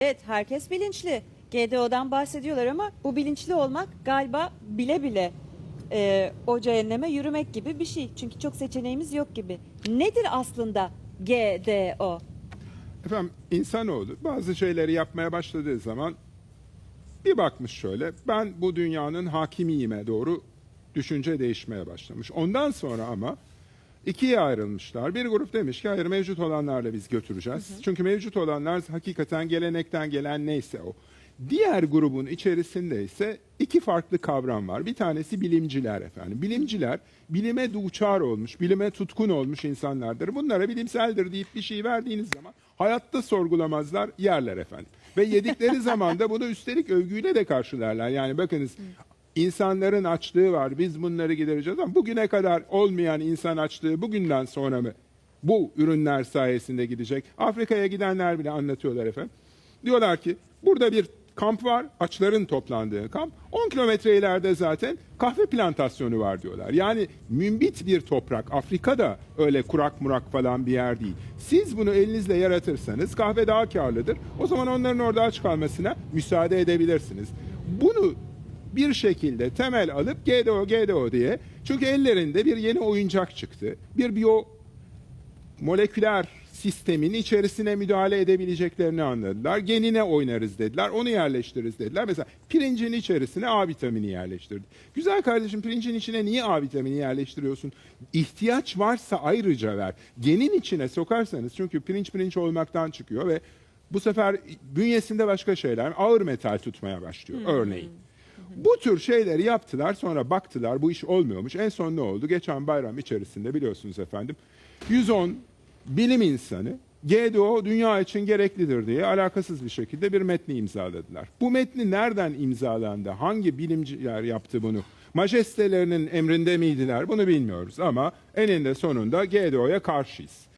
Evet herkes bilinçli. GDO'dan bahsediyorlar ama bu bilinçli olmak galiba bile bile e, o cehenneme yürümek gibi bir şey. Çünkü çok seçeneğimiz yok gibi. Nedir aslında GDO? Efendim insanoğlu bazı şeyleri yapmaya başladığı zaman bir bakmış şöyle ben bu dünyanın hakimiyime doğru düşünce değişmeye başlamış. Ondan sonra ama ikiye ayrılmışlar. Bir grup demiş ki hayır mevcut olanlarla biz götüreceğiz. Çünkü mevcut olanlar hakikaten gelenekten gelen neyse o. Diğer grubun içerisinde ise iki farklı kavram var. Bir tanesi bilimciler efendim. Bilimciler bilime duçar olmuş, bilime tutkun olmuş insanlardır. Bunlara bilimseldir deyip bir şey verdiğiniz zaman hayatta sorgulamazlar, yerler efendim. Ve yedikleri zaman da bunu üstelik övgüyle de karşılarlar. Yani bakınız insanların açlığı var. Biz bunları gidereceğiz ama bugüne kadar olmayan insan açlığı bugünden sonra mı bu ürünler sayesinde gidecek? Afrika'ya gidenler bile anlatıyorlar efendim. Diyorlar ki burada bir kamp var, açların toplandığı kamp. 10 kilometre ileride zaten kahve plantasyonu var diyorlar. Yani mümbit bir toprak. Afrika'da öyle kurak murak falan bir yer değil. Siz bunu elinizle yaratırsanız kahve daha karlıdır. O zaman onların orada aç kalmasına müsaade edebilirsiniz. Bunu bir şekilde temel alıp GDO GDO diye çünkü ellerinde bir yeni oyuncak çıktı. Bir biyo moleküler sistemin içerisine müdahale edebileceklerini anladılar. Genine oynarız dediler. Onu yerleştiririz dediler. Mesela pirincin içerisine A vitamini yerleştirdi. Güzel kardeşim pirincin içine niye A vitamini yerleştiriyorsun? İhtiyaç varsa ayrıca ver. Genin içine sokarsanız çünkü pirinç pirinç olmaktan çıkıyor ve bu sefer bünyesinde başka şeyler ağır metal tutmaya başlıyor örneğin. Bu tür şeyleri yaptılar sonra baktılar bu iş olmuyormuş. En son ne oldu? Geçen bayram içerisinde biliyorsunuz efendim 110 bilim insanı GDO dünya için gereklidir diye alakasız bir şekilde bir metni imzaladılar. Bu metni nereden imzalandı? Hangi bilimciler yaptı bunu? Majestelerinin emrinde miydiler? Bunu bilmiyoruz ama eninde sonunda GDO'ya karşıyız.